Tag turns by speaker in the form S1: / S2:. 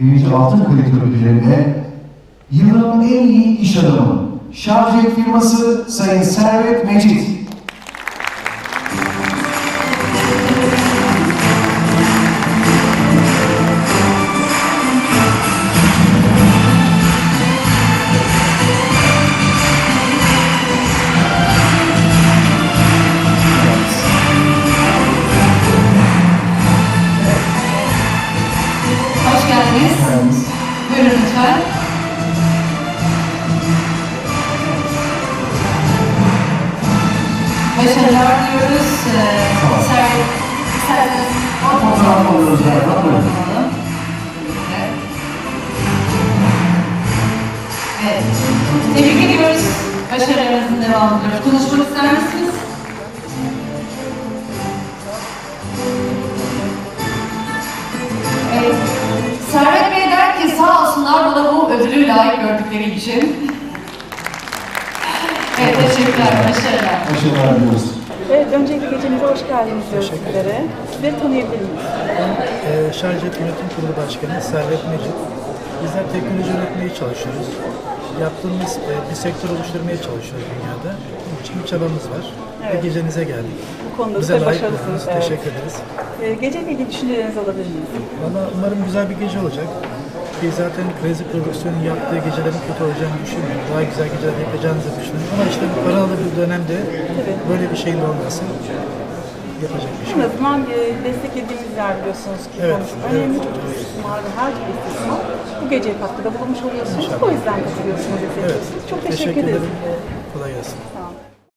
S1: birinci altın kalite ödüllerine yılın en iyi iş adamı Şarjet firması Sayın Servet Mecit.
S2: Lütfen. Başarılar diliyoruz. Ee,
S1: Tamam.
S2: Servet, isterseniz
S1: Fotoğraf alıyoruz.
S2: Evet. Tebrik ediyoruz. Başarılarınızın devamını diliyoruz. Konuşmak ister misiniz? Ödülü layık gördükleri için. evet teşekkürler, başarılar.
S1: Başarılar diliyoruz.
S3: Evet, öncelikle gecemize hoş geldiniz diyoruz sizlere. Sizleri tanıyabilir miyiz?
S4: Ee, Şarjet Yönetim Kurulu Başkanı Servet Mecit. Bizler teknoloji üretmeye çalışıyoruz. Yaptığımız e, bir sektör oluşturmaya çalışıyoruz dünyada. Bunun için bir çabamız var. Ve
S3: Evet.
S4: gecenize geldik.
S3: Bu konuda
S4: Bize layık
S3: başarılısınız. Evet.
S4: Teşekkür ederiz.
S3: Ee, geceyle ilgili düşüncelerinizi alabilir miyiz?
S4: Valla umarım güzel bir gece olacak. Ki zaten Crazy Prodüksiyon'un yaptığı gecelerin kötü olacağını düşünmüyorum. Daha güzel geceler yapacağınızı düşünüyorum. Ama işte bu paralı bir dönemde böyle bir şeyin olması yapacak bir şey.
S3: En azından e, desteklediğimiz yer biliyorsunuz ki
S4: Evet,
S3: konuşma.
S4: evet.
S3: Önemli çok istismar ve her türlü istismar. Bu geceye katkıda bulunmuş oluyorsunuz. O yüzden katılıyorsunuz.
S4: Evet.
S3: Çok teşekkür, ederiz.
S4: ederim. Kolay gelsin.